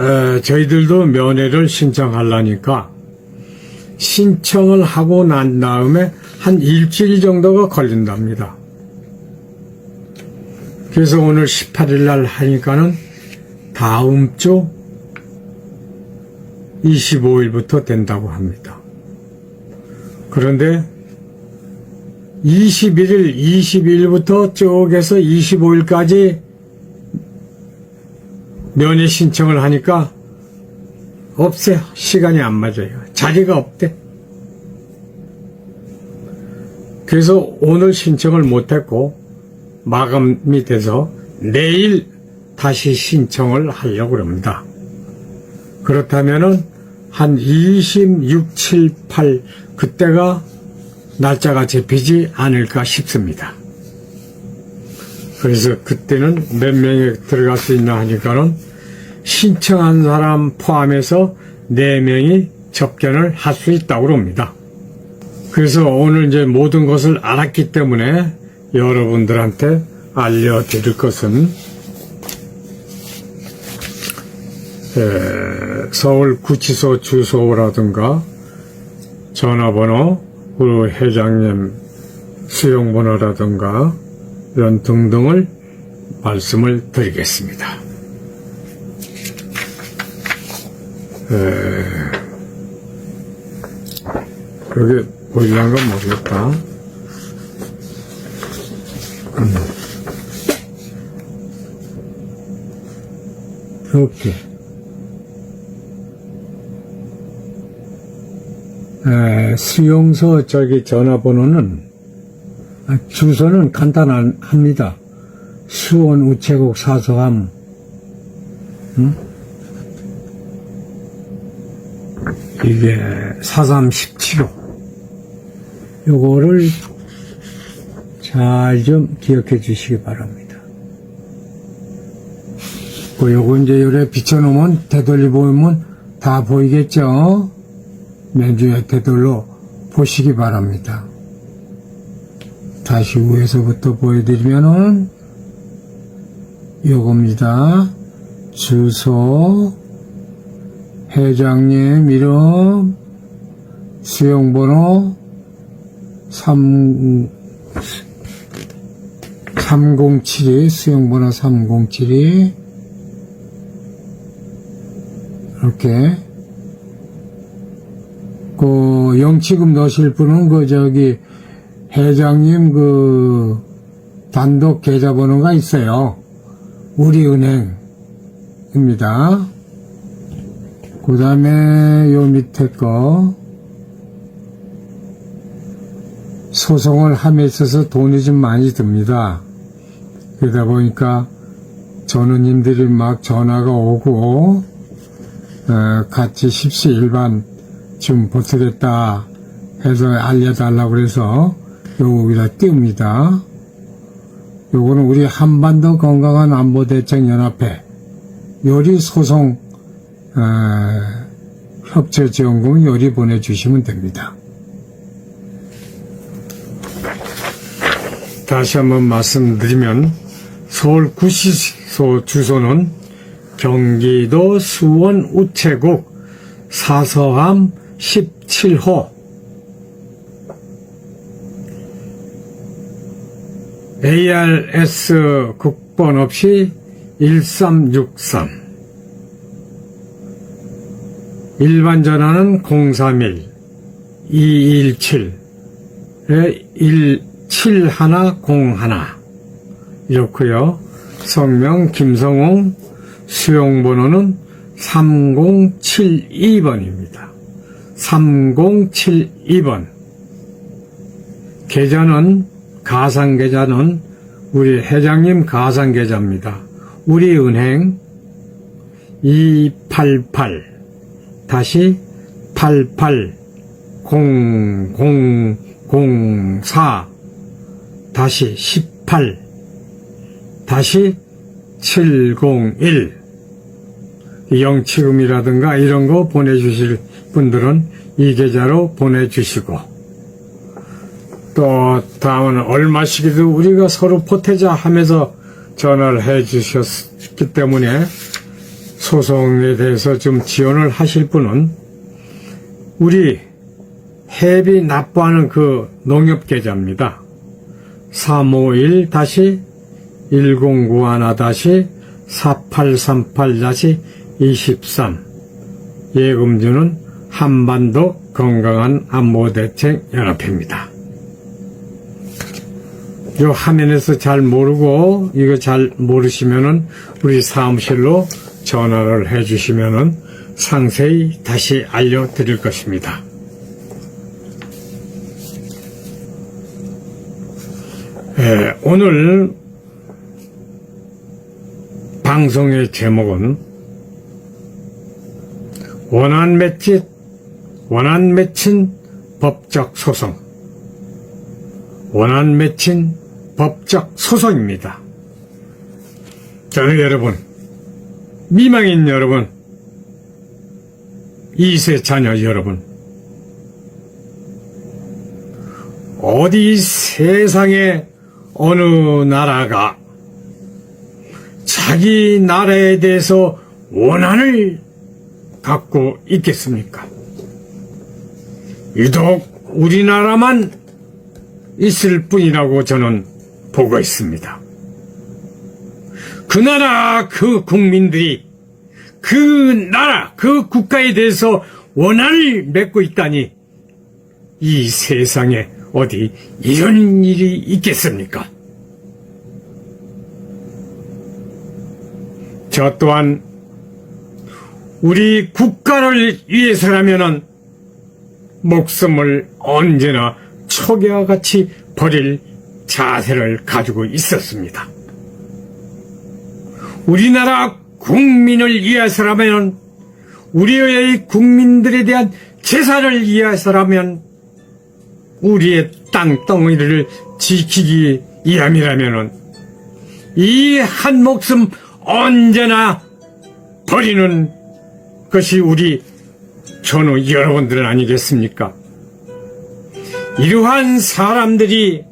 에, 저희들도 면회를 신청하려니까 신청을 하고 난 다음에 한 일주일 정도가 걸린답니다. 그래서 오늘 18일 날 하니까는 다음 주 25일부터 된다고 합니다. 그런데 21일, 22일부터 쭉 해서 25일까지 면회 신청을 하니까 없어요. 시간이 안 맞아요. 자리가 없대. 그래서 오늘 신청을 못했고 마감이 돼서 내일 다시 신청을 하려고 합니다. 그렇다면은 한 26, 7, 8 그때가 날짜가 잡히지 않을까 싶습니다. 그래서 그때는 몇 명이 들어갈 수 있나 하니까는 신청한 사람 포함해서 4명이 접견을 할 수 있다고 합니다. 그래서 오늘 이제 모든 것을 알았기 때문에 여러분들한테 알려드릴 것은 에, 서울 구치소 주소라든가 전화번호, 그 회장님 수용번호라든가 이런 등등을 말씀을 드리겠습니다. 에, 여기 보이는 건 모르겠다. 음. 이렇게. 에, 수용소 저기 전화번호는 아, 주소는 간단합니다. 수원 우체국 사서함 응? 이게 4317호 요거를 잘 좀 기억해 주시기 바랍니다. 그 요거 이제 요래 비춰놓으면 되돌리 보면 다 보이겠죠? 맨주에 되돌로 보시기 바랍니다. 다시 위에서부터 보여드리면은 요겁니다. 주소, 회장님 이름, 수용번호 3, 307이, 수용번호 307이, 이렇게, 그, 영치금 넣으실 분은 그, 저기, 회장님 그, 단독 계좌번호가 있어요. 우리은행입니다. 그 다음에 요 밑에 거 소송을 함에 있어서 돈이 좀 많이 듭니다. 그러다 보니까 전우님들이 막 전화가 오고 어, 같이 십시일반 좀 보태겠다 해서 알려달라고 그래서 요기다 띄웁니다. 요거는 우리 한반도 건강한 안보대책연합회 요리 소송 어, 협조지원금 요리 보내주시면 됩니다. 다시 한번 말씀드리면 서울 구시소 주소는 경기도 수원 우체국 사서함 17호 ARS 국번 없이 1363 일반 전화는 031 217 17101 이렇고요. 성명 김성웅 수용번호는 3072번입니다. 3072번 계좌는 가상계좌는 우리 회장님 가상계좌입니다. 우리은행 288 다시 880004 다시 18 다시 701 영치금이라든가 이런 거 보내주실 분들은 이 계좌로 보내주시고 또 다음은 얼마씩이도 우리가 서로 포태자 하면서 전화를 해 주셨기 때문에 소송에 대해서 좀 지원을 하실 분은 우리 해비 납부하는 그 농협계좌입니다. 351-1091-4838-23 예금주는 한반도 건강한 안보대책 연합회입니다. 요 화면에서 잘 모르고 이거 잘 모르시면은 우리 사무실로 전화를 해 주시면은 상세히 다시 알려드릴 것입니다. 예, 오늘 방송의 제목은 원한 맺힌 원한 맺힌 법적 소송 원한 맺힌 법적 소송입니다. 저는 여러분 미망인 여러분 2세 자녀 여러분 어디 세상에 어느 나라가 자기 나라에 대해서 원한을 갖고 있겠습니까? 유독 우리나라만 있을 뿐이라고 저는 보고 있습니다. 그 나라 그 국민들이 그 나라 그 국가에 대해서 원한을 맺고 있다니 이 세상에 어디 이런 일이 있겠습니까? 저 또한 우리 국가를 위해서라면은 목숨을 언제나 초계와 같이 버릴 자세를 가지고 있었습니다. 우리나라 국민을 위해서라면 우리의 국민들에 대한 재산을 위해서라면 우리의 땅덩이를 지키기 위함이라면은 이한 목숨 언제나 버리는 것이 우리 전우 여러분들 아니겠습니까? 이러한 사람들이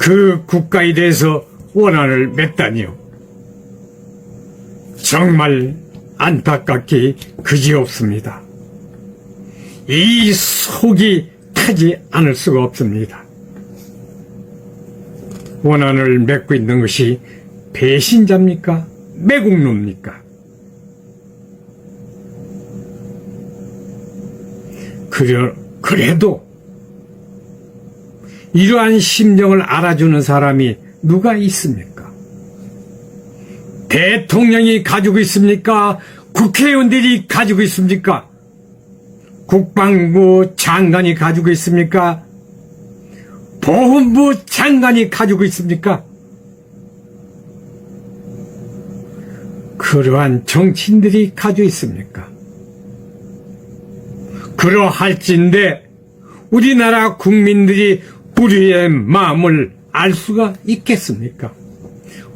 그 국가에 대해서 원한을 맺다니요. 정말 안타깝기 그지없습니다. 이 속이 타지 않을 수가 없습니다. 원한을 맺고 있는 것이 배신자입니까? 매국노입니까? 그래, 그래도 이러한 심정을 알아주는 사람이 누가 있습니까? 대통령이 가지고 있습니까? 국회의원들이 가지고 있습니까? 국방부 장관이 가지고 있습니까? 보훈부 장관이 가지고 있습니까? 그러한 정치인들이 가지고 있습니까? 그러할진데 우리나라 국민들이 우리의 마음을 알 수가 있겠습니까?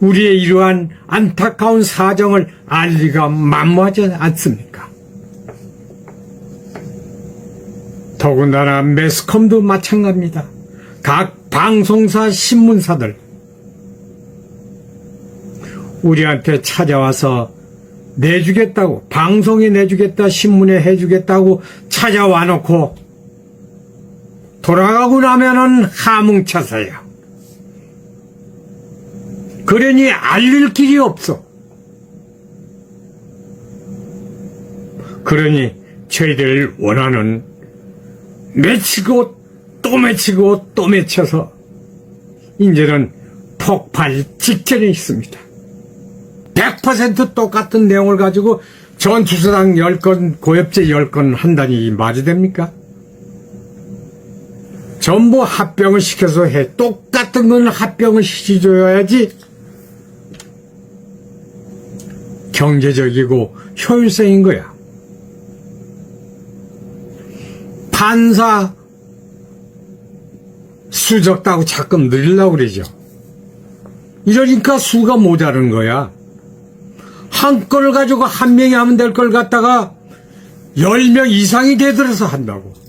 우리의 이러한 안타까운 사정을 알 리가 만무하지 않습니까? 더군다나 매스컴도 마찬가지입니다. 각 방송사 신문사들 우리한테 찾아와서 내주겠다고 방송에 내주겠다 신문에 해주겠다고 찾아와 놓고 돌아가고 나면은 하뭉쳐서요. 그러니 알릴 길이 없어. 그러니 저희들 원하는 맺히고 또 맺히고 또 맺혀서 이제는 폭발 직전에 있습니다. 100% 똑같은 내용을 가지고 전투수당 10건, 고엽제 10건 한다니 말이 됩니까? 전부 합병을 시켜서 해. 똑같은 건 합병을 시켜줘야지 경제적이고 효율성인 거야. 판사 수 적다고 자꾸 늘리려고 그러죠. 이러니까 수가 모자른 거야. 한 건을 가지고 한 명이 하면 될 걸 갖다가 열 명 이상이 되들어서 한다고.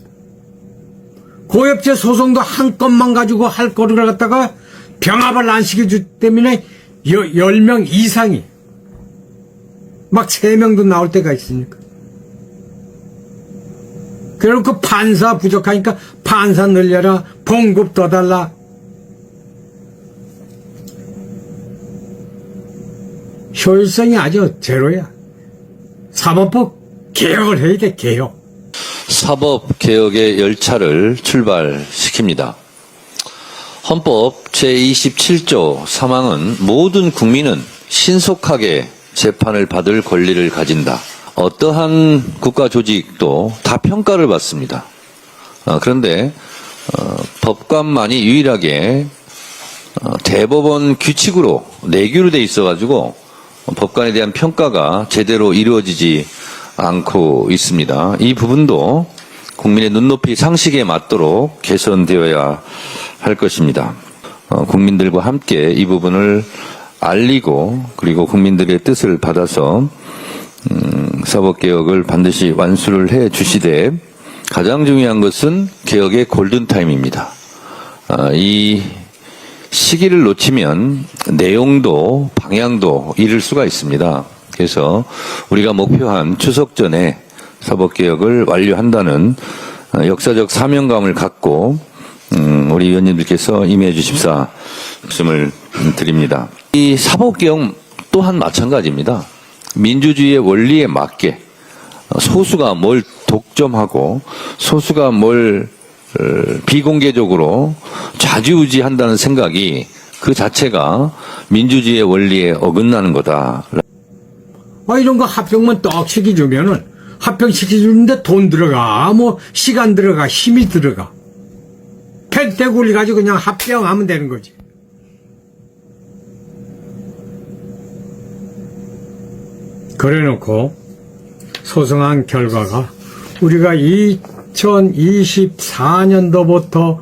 고엽제 소송도 한 건만 가지고 할 거를 갖다가 병합을 안 시켜주기 때문에 여, 10명 이상이 막 3명도 나올 때가 있으니까. 그래놓고 판사 부족하니까 판사 늘려라, 봉급 더 달라. 효율성이 아주 제로야. 사법부 개혁을 해야 돼, 개혁. 사법 개혁의 열차를 출발시킵니다. 헌법 제27조 3항은 모든 국민은 신속하게 재판을 받을 권리를 가진다. 어떠한 국가 조직도 다 평가를 받습니다. 어, 그런데 어, 법관만이 유일하게 어, 대법원 규칙으로 내규로 돼 있어가지고 법관에 대한 평가가 제대로 이루어지지 않고 있습니다. 이 부분도 국민의 눈높이 상식에 맞도록 개선되어야 할 것입니다. 어, 국민들과 함께 이 부분을 알리고 그리고 국민들의 뜻을 받아서 음, 사법개혁을 반드시 완수를 해 주시되 가장 중요한 것은 개혁의 골든타임입니다. 아, 이 시기를 놓치면 내용도 방향도 잃을 수가 있습니다. 그래서 우리가 목표한 추석 전에 사법개혁을 완료한다는 어, 역사적 사명감을 갖고 음, 우리 의원님들께서 임해 주십사 말씀을 드립니다. 이 사법개혁 또한 마찬가지입니다. 민주주의의 원리에 맞게 어, 소수가 뭘 독점하고 소수가 뭘 어, 비공개적으로 좌지우지한다는 생각이 그 자체가 민주주의의 원리에 어긋나는 거다. 아, 이런 거 합병만 떡 시켜주면은, 합병 시켜주는데 돈 들어가, 뭐, 시간 들어가, 힘이 들어가. 펜테굴리 가지고 그냥 합병하면 되는 거지. 그래 놓고, 소송한 결과가, 우리가 2024년도부터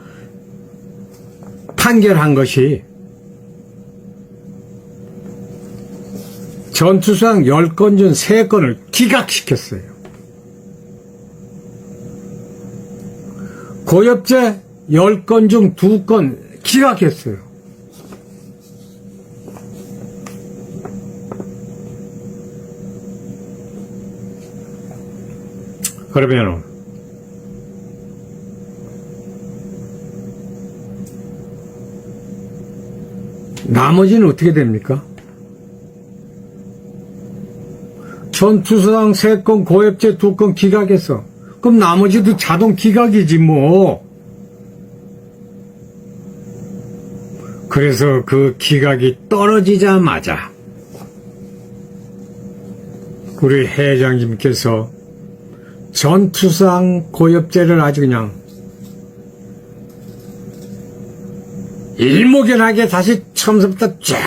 판결한 것이, 전투상 10건 중 3건을 기각시켰어요. 고엽제 10건 중 2건 기각했어요. 그러면은 나머지는 어떻게 됩니까? 전투수당 3건, 고엽제 2건 기각했어. 그럼 나머지도 자동 기각이지 뭐. 그래서 그 기각이 떨어지자마자 우리 회장님께서 전투상 고엽제를 아주 그냥 일목연하게 다시 처음부터 쫙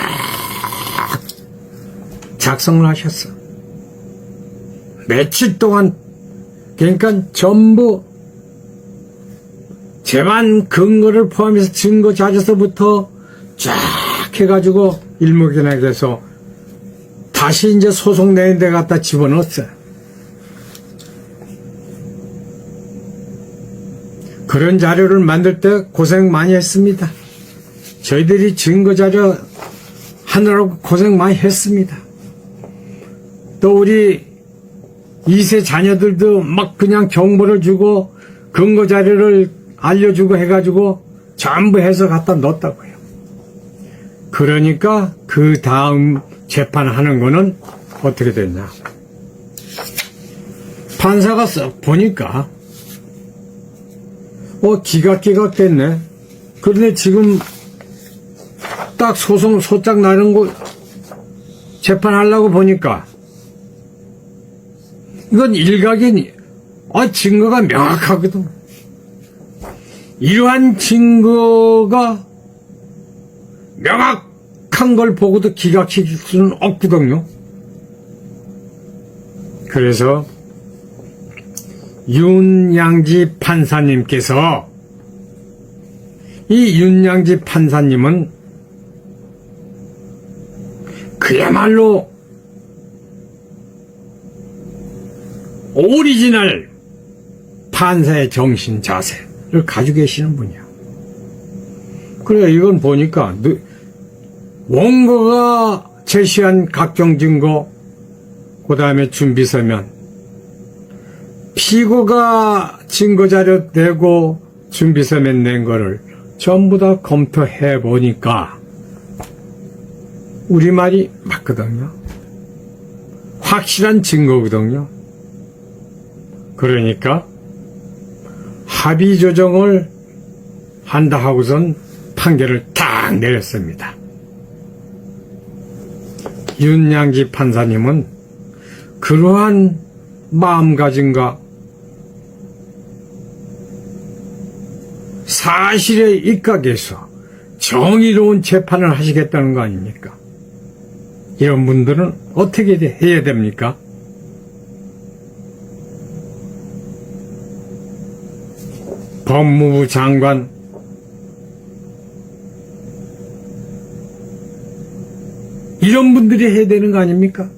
작성을 하셨어. 며칠 동안 그러니까 전부 재반 근거를 포함해서 증거 자료서부터 쫙 해가지고 일목연하게 해서 다시 이제 소송 내는 데 갖다 집어넣었어요. 그런 자료를 만들 때 고생 많이 했습니다. 저희들이 증거 자료 하느라고 고생 많이 했습니다. 또 우리 2세 자녀들도 막 그냥 정보를 주고 근거 자료를 알려주고 해가지고 전부 해서 갖다 넣었다고요. 그러니까 그 다음 재판하는 거는 어떻게 됐냐. 판사가 썩 보니까 어 기각기각 됐네. 그런데 지금 딱 소송 소짝 나는 거 재판하려고 보니까 이건 일각이 아 증거가 명확하거든. 이러한 증거가 명확한 걸 보고도 기각시킬 수는 없거든요. 그래서 윤양지 판사님께서 이 윤양지 판사님은 그야말로 오리지널 판사의 정신 자세를 가지고 계시는 분이야. 그래, 이건 보니까, 너- 원고가 제시한 각종 증거, 그 다음에 준비 서면, 피고가 증거자료 내고 준비 서면 낸 거를 전부 다 검토해 보니까, 우리말이 맞거든요. 확실한 증거거든요. 그러니까, 합의 조정을 한다 하고선 판결을 딱 내렸습니다. 윤양기 판사님은 그러한 마음가짐과 사실에 입각해서 정의로운 재판을 하시겠다는 거 아닙니까? 이런 분들은 어떻게 돼- 해야 됩니까? 법무부 장관 이런 분들이 해야 되는 거 아닙니까?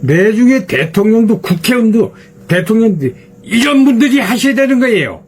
내중에 대통령도 국회의원도 대통령도 이런 분들이 하셔야 되는 거예요.